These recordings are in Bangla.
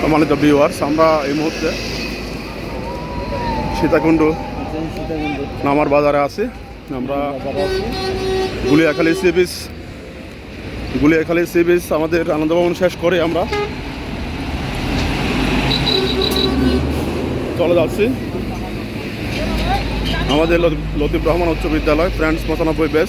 সম্মানিত ভিউয়ার্স আমরা এই মুহূর্তে সীতাকুণ্ড নামার বাজারে আছি। আমরা Guliakhali sea beach, Guliakhali sea beach আমাদের আনন্দভবন শেষ করে আমরা চলে যাচ্ছি। আমাদের লতি- লতিফ রহমান উচ্চ বিদ্যালয়, ফ্রেন্ডস পঁচানব্বই বেস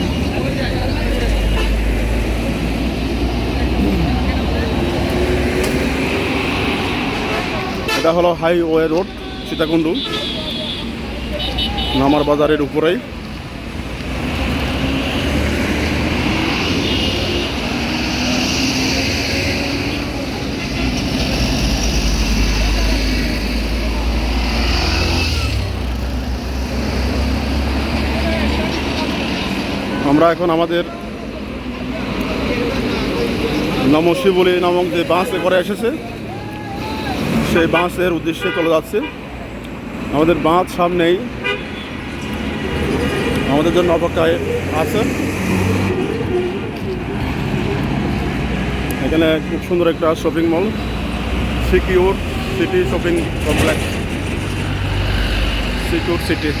এটা হলো হাইওয়ে রোড, সীতাকুণ্ডু। নামার বাজারের উপরেই। আমরা এখন আমাদের নমশিবলী নামক যে বাসে করে এসেছে সেই বাসের উদ্দেশ্যে চলে যাচ্ছে। আমাদের বাঁধ সামনেই আমাদের জন্য অপেক্ষায় আছে। এখানে খুব সুন্দর একটা shopping mall secure city shopping complex secure city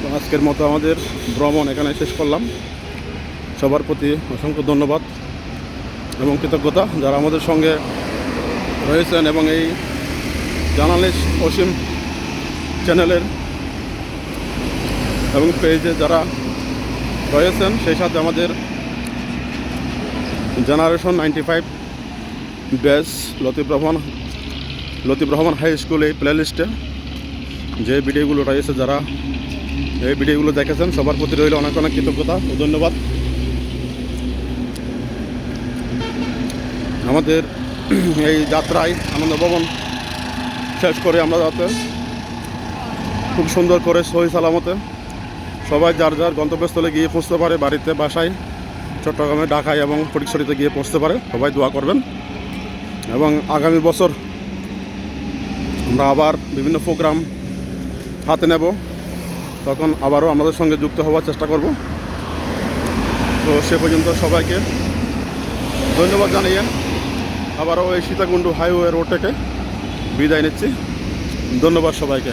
তো আজকের মতো আমাদের ভ্রমণ এখানে শেষ করলাম। সবার প্রতি অসংখ্য ধন্যবাদ এবং কৃতজ্ঞতা। যারা আমাদের সঙ্গে রয়েছেন এবং এই জার্নালিস্ট অসীম চ্যানেলের এবং পেজে যারা রয়েছেন, সেই সাথে আমাদের generation ninety five batch Latif Rahman Rahman high school এই প্লেলিস্টে যে ভিডিওগুলো রয়েছে, যারা এই ভিডিওগুলো দেখেছেন, সবার প্রতি রইল অনেক অনেক কৃতজ্ঞতা ও ধন্যবাদ। আমাদের এই যাত্রায় আনন্দ ভবন শেষ করে আমরা যাতে খুব সুন্দর করে সহি সালামতে সবাই যার যার গন্তব্যস্থলে গিয়ে পৌঁছতে পারে, বাড়িতে, বাসায়, চট্টগ্রামে, ঢাকায় এবং ফটিকছড়িতে গিয়ে পৌঁছতে পারে, সবাই দোয়া করবেন। এবং আগামী বছর আমরা আবার বিভিন্ন প্রোগ্রাম হাতে নেব। তখন আবারও আমাদের সঙ্গে যুক্ত হওয়ার চেষ্টা করব। তো সে পর্যন্ত সবাইকে ধন্যবাদ জানিয়ে আবারও এই সীতাকুণ্ডু হাইওয়ে রোড থেকে বিদায় নিচ্ছি। ধন্যবাদ সবাইকে।